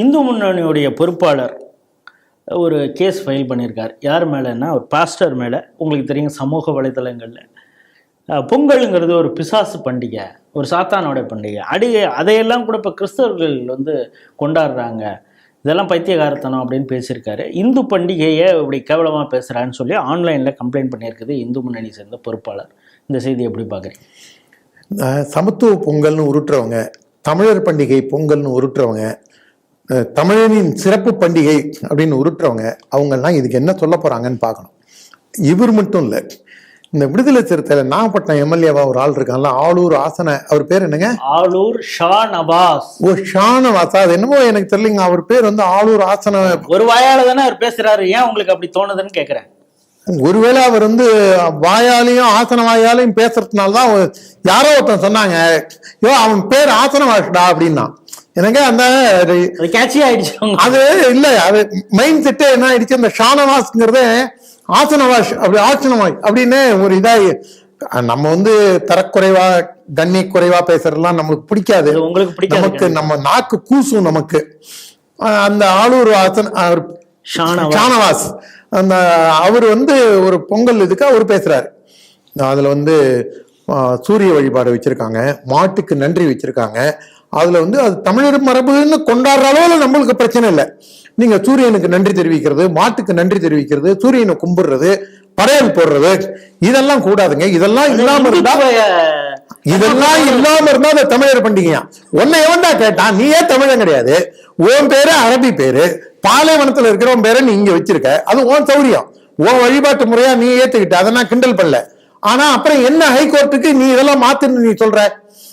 இந்து முன்னணியுடைய பொறுப்பாளர் ஒரு case file பண்ணியிருக்கார். யார் மேலேன்னா ஒரு பாஸ்டர் மேலே உங்களுக்கு தெரியும் சமூக வலைதளங்களில். பொங்கலுங்கிறது ஒரு பிசாசு பண்டிகை ஒரு சாத்தானோட பண்டிகை. அடி அதையெல்லாம் கூட இப்போ கிறிஸ்தவர்கள் வந்து கொண்டாடுறாங்க. இதெல்லாம் பைத்தியகாரத்தனம் அப்படின்னு பேசியிருக்காரு. இந்து பண்டிகையை இப்படி கேவலமாக பேசுகிறான்னு சொல்லி ஆன்லைனில் கம்ப்ளைண்ட் பண்ணியிருக்குது இந்து முன்னணி சேர்ந்த பொறுப்பாளர். இந்த செய்தி எப்படி பார்க்குறீங்க? சமத்துவ பொங்கல்னு உருட்டுறவங்க தமிழர் பண்டிகை பொங்கல்னு உருட்டுறவங்க தமிழனின் சிறப்பு பண்டிகை அப்படின்னு உருட்டுறவங்க அவங்கெல்லாம் இதுக்கு என்ன சொல்ல போறாங்கன்னு பார்க்கணும். இவர் மட்டும் இல்லை இந்த விடுதலை சிறுத்தையில் நாகப்பட்டினம் எம்எல்ஏவா ஒரு ஆள் இருக்கான்ல ஆளூர் ஆசன அவர் பேர் என்னங்க? ஆளூர் ஷா நவாஸ் ஓ ஷானவாசா அது என்னமோ எனக்கு தெரியலங்க அவர் பேர் வந்து ஆளூர் ஆசன. ஒரு வாயால தானே அவர் பேசுறாரு ஏன் உங்களுக்கு அப்படி தோணுதுன்னு கேட்குறேன் ஒருவேளை அவர் வந்து வாயாலையும் ஆசன வாயாலையும் பேசுறதுனால தான் யாரோ ஒருத்தன் சொன்னாங்க யோ அவன் பேர் ஆசன வாஷடா அப்படின்னா. எனக்கு அந்த கேட்சி ஆயிடுச்சு. அது இல்ல அது மைண்ட் செட்டே என்ன ஆயிடுச்சு? அந்த ஷானவாஸ்ங்கிறதே ஆசனவாஷ் அப்படி ஆசனவாய் அப்படின்னு ஒரு இதாகி நம்ம வந்து தரக்குறைவா கண்ணி குறைவா பேசுறதெல்லாம் நமக்கு பிடிக்காது. உங்களுக்கு பிடிக்காது நமக்கு நம்ம நாக்கு கூசும் நமக்கு. அந்த ஆளூர் ஆசன் அவர் ஷானவாஸ். ஷானவாஸ். அந்த அவர் வந்து ஒரு பொங்கல் இதுக்கு அவர் பேசுறாரு. அதுல வந்து சூரிய வழிபாடு வச்சிருக்காங்க. மாட்டுக்கு நன்றி வச்சிருக்காங்க. அதுல வந்து அது தமிழர் மரபுன்னு கொண்டாடுற அளவுல நம்மளுக்கு பிரச்சனை இல்லை. நீங்க சூரியனுக்கு நன்றி தெரிவிக்கிறது மாட்டுக்கு நன்றி தெரிவிக்கிறது சூரியனை கும்பிடுறது படையல் போடுறது இதெல்லாம் கூடாதுங்க. இதெல்லாம் இல்லாம இருந்தா இதெல்லாம் இல்லாம இருந்தா அது தமிழர் பண்டிகையா? உன்னை எவன்டா கேட்டான் நீயே தமிழன் கிடையாது. உன் பேரு அரபி பேரு. பாலைவனத்துல இருக்கிறவன் பேரை நீ இங்க வச்சிருக்க. அது உன் சௌரியம். உன் வழிபாட்டு முறையா நீ ஏத்துக்கிட்ட. அதை நான் கிண்டல் பண்ணல. ஆனா அப்புறம் என்ன ஹைகோர்ட்டுக்கு நீ இதெல்லாம் மாத்துன்னு நீ சொல்ற?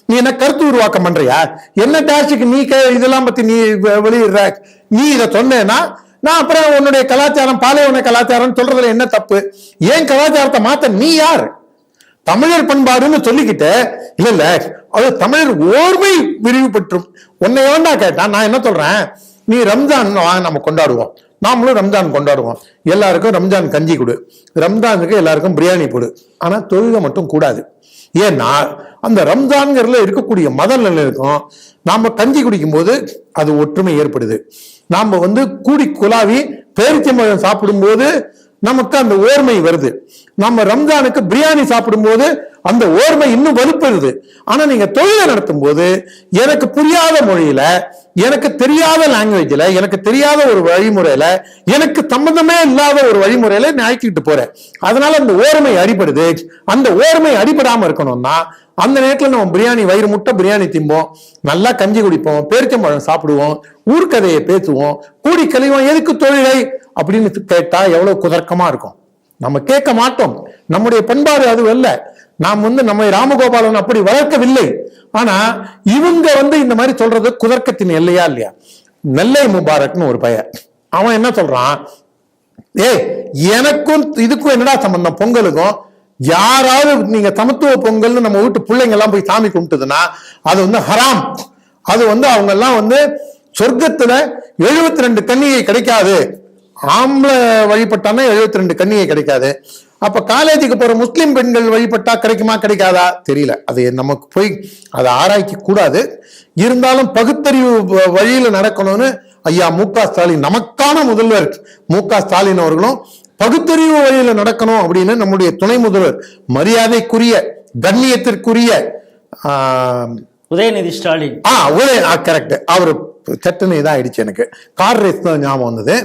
நீ என்ன கருத்து உருவாக்கம் பண்றியா? என்ன டேஷுக்கு நீ கே- இதெல்லாம் பத்தி நீ வெளியிடுற? நீ இதை சொன்னேன்னா நான் அப்புறம் உன்னுடைய கலாச்சாரம் பாலைவன கலாச்சாரம் சொல்றதுல என்ன தப்பு? ஏன் கலாச்சாரத்தை மாத்த நீ யார்? தமிழர் பண்பாடுன்னு சொல்லிக்கிட்டு இல்ல இல்ல அது தமிழர் ஓர்மை விரிவுபற்றும். உன்னை ஏன்டா கேட்டான் நான் என்ன சொல்றேன்? நீ ரம்ஜான் நம்ம கொண்டாடுவோம். நாமளும் ரம்ஜான் கொண்டாடுவோம். எல்லாருக்கும் ரம்ஜான் கஞ்சி கொடு. ரம்ஜானுக்கு எல்லாருக்கும் பிரியாணி போடு. ஆனா தொழுகை மட்டும் கூடாது. ஏன்னா அந்த ரம்ஜான்கிறதுல இருக்கக்கூடிய மத நிலைக்கும் நாம கஞ்சி குடிக்கும்போது அது ஒற்றுமை ஏற்படுது. நாம வந்து கூடி குலாவி பேரிச்சம்பழம் சாப்பிடும்போது நமக்கு அந்த ஓர்மை வருது. நம்ம ரம்ஜானுக்கு பிரியாணி சாப்பிடும்போது அந்த ஓர்மை இன்னும் வலுப்படுது ஆனா நீங்க தொழிலை நடத்தும் போது எனக்கு புரியாத மொழியில எனக்கு தெரியாத லாங்குவேஜ்ல எனக்கு தெரியாத ஒரு வழிமுறையில எனக்கு சம்பந்தமே இல்லாத ஒரு வழிமுறையில நான் போறேன் அதனால அந்த ஓர்மை அடிபடுது. அந்த ஓர்மை அடிபடாம இருக்கணும்னா அந்த நேரத்துல நம்ம பிரியாணி வயிறு முட்டை பிரியாணி திம்போம். நல்லா கஞ்சி குடிப்போம் பேரிச்சம்பழம் சாப்பிடுவோம் ஊர்க்கதையை பேசுவோம் கூடி கழிவோம். எதுக்கு தொழிலை அப்படின்னு கேட்டா எவ்வளவு குதர்க்கமா இருக்கும். நம்ம கேட்க மாட்டோம். நம்முடைய பண்பாடு அது அல்ல. நாம் வந்து நம்மை ராமகோபாலன் அப்படி வளர்க்கவில்லை. ஆனா இவங்க வந்து இந்த மாதிரி சொல்றது குதர்க்கத்தின் எல்லையா இல்லையா? நெல்லை முபாரக்னு ஒரு பையன். அவன் என்ன சொல்றான்? ஏய் எனக்கும் இதுக்கும் என்னடா சம்பந்தம்? பொங்கலுக்கும் யாராவது நீங்க சமத்துவ பொங்கல்னு நம்ம வீட்டு பிள்ளைங்க எல்லாம் போய் சாமி கும்பிட்டுதுன்னா அது வந்து ஹராம். அது வந்து அவங்க எல்லாம் வந்து சொர்க்கத்துல எழுபத்தி ரெண்டு கண்ணியை கிடைக்காது. ஆம்பளை வழிபட்டானா எழுபத்தி ரெண்டு கன்னிகை கிடைக்காது. அப்ப காலேஜுக்கு போற முஸ்லிம் பெண்கள் வழிபட்டா கிடைக்குமா கிடைக்காதா? தெரியல. அது நமக்கு போய் அதை ஆராய்ச்சி கூடாது. இருந்தாலும் பகுத்தறிவு வழியில நடக்கணும்னு ஐயா மு க ஸ்டாலின் நமக்கான முதல்வர். மு க ஸ்டாலின் அவர்களும் பகுத்தறிவு வழியில நடக்கணும் அப்படின்னு நம்முடைய துணை முதல்வர் மரியாதைக்குரிய கண்ணியத்திற்குரிய உதயநிதி ஸ்டாலின். ஆ ஒரே கரெக்ட் அவரு சட்டுன்னு இதான் ஆயிடுச்சு எனக்கு. கார் ரேஸ் தான் ஞாபகம் வந்தது.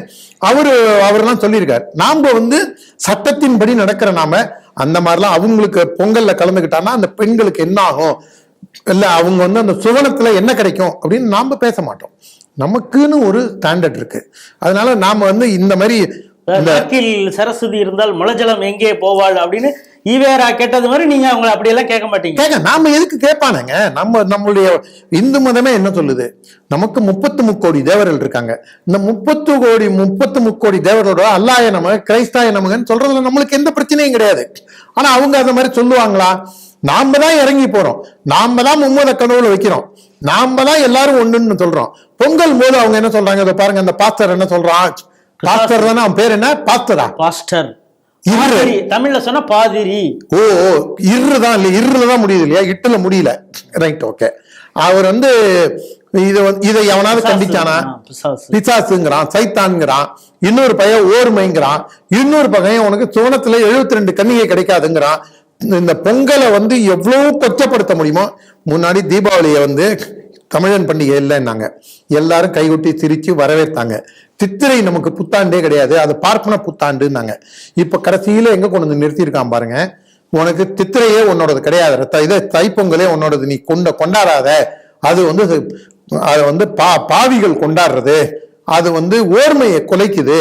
அவரு அவர்லாம் சொல்லியிருக்காரு. நாம வந்து சட்டத்தின்படி நடக்கிற நாம அந்த மாதிரிலாம் அவங்களுக்கு பொங்கல்ல கலந்துக்கிட்டான்னா அந்த பெண்களுக்கு என்ன ஆகும்? இல்ல அவங்க வந்து அந்த சுவனத்துல என்ன கிடைக்கும் அப்படின்னு நாம பேச மாட்டோம். நமக்குன்னு ஒரு ஸ்டாண்டர்ட் இருக்கு. அதனால நாம வந்து இந்த மாதிரி சரஸ்வதி இருந்தால் மலஜலம் எங்கே போவாள் அப்படின்னு ஈவேரா கேட்டது மாதிரி நீங்க அவங்கள அப்படியெல்லாம் கேட்க மாட்டீங்க. கேட்க நாம எதுக்கு கேட்பானுங்க? நம்ம நம்மளுடைய இந்து மதமே என்ன சொல்லுது? நமக்கு முப்பத்து முக்கோடி தேவர்கள் இருக்காங்க. இந்த முப்பத்து கோடி முப்பத்து முக்கோடி தேவர்களோட அல்லாய நமக கிரைஸ்தாய நமகன்னு சொல்றதுல நம்மளுக்கு எந்த பிரச்சனையும் கிடையாது. ஆனா அவங்க அந்த மாதிரி சொல்லுவாங்களா? நாம தான் இறங்கி போறோம். நாம தான் மும்மத கனவுல வைக்கிறோம். நாம தான் எல்லாரும் ஒண்ணுன்னு சொல்றோம். பொங்கல் போது அவங்க என்ன சொல்றாங்க? இதை பாருங்க அந்த பாஸ்டர் என்ன சொல்றான்? பாஸ்டர் தானே அவன் பேர் என்ன? பாஸ்டரா பாஸ்டர் இரு. தமிழ்ல சொன்னா பாதிரி. ஓ ஓ இருதான் இல்ல இருல தான் முடியுது இல்லையா? இட்டுல முடியல. ரைட் ஓகே அவர் வந்து இதை இதை எவனாவது கண்டிச்சானா பிசாசுங்கிறான் சைத்தான்ங்கிறான் இன்னொரு பையன் ஓர்மைங்கிறான் இன்னொரு பையன் உனக்கு சுவனத்துல 72 ரெண்டு கன்னிகை கிடைக்காதுங்கிறான். இந்த பொங்கலை வந்து எவ்வளோ கொச்சப்படுத்த முடியுமோ முன்னாடி தீபாவளியை வந்து தமிழன் பண்டிகை இல்லைன்னாங்க. எல்லாரும் கைகொட்டி சிரித்து வரவேற்றாங்க. சித்திரை நமக்கு புத்தாண்டே கிடையாது அது பார்ப்பன புத்தாண்டுன்னாங்க. இப்போ கடைசியில் எங்கே கொண்டு வந்து நிறுத்தியிருக்கான் பாருங்க. உனக்கு சித்திரையே உன்னோடது கிடையாது. ரத்த இதை தைப்பொங்கலே உன்னோடது. நீ கொண்ட கொண்டாடாத. அது வந்து அதை வந்து பா பாவிகள் கொண்டாடுறது. அது வந்து ஓர்மையை குலைக்குது.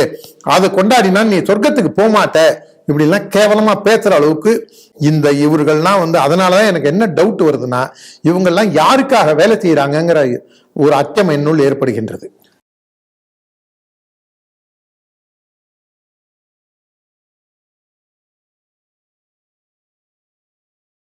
அதை கொண்டாடினா நீ சொர்க்கத்துக்கு போகமாட்ட. இப்படிலாம் கேவலமாக பேசுகிற அளவுக்கு இந்த இவர்கள்லாம் வந்து அதனாலதான் எனக்கு என்ன டவுட் வருதுன்னா இவங்கெல்லாம் யாருக்காக வேலை செய்கிறாங்கங்கிற ஒரு அச்சம் என்னுள் ஏற்படுகின்றது.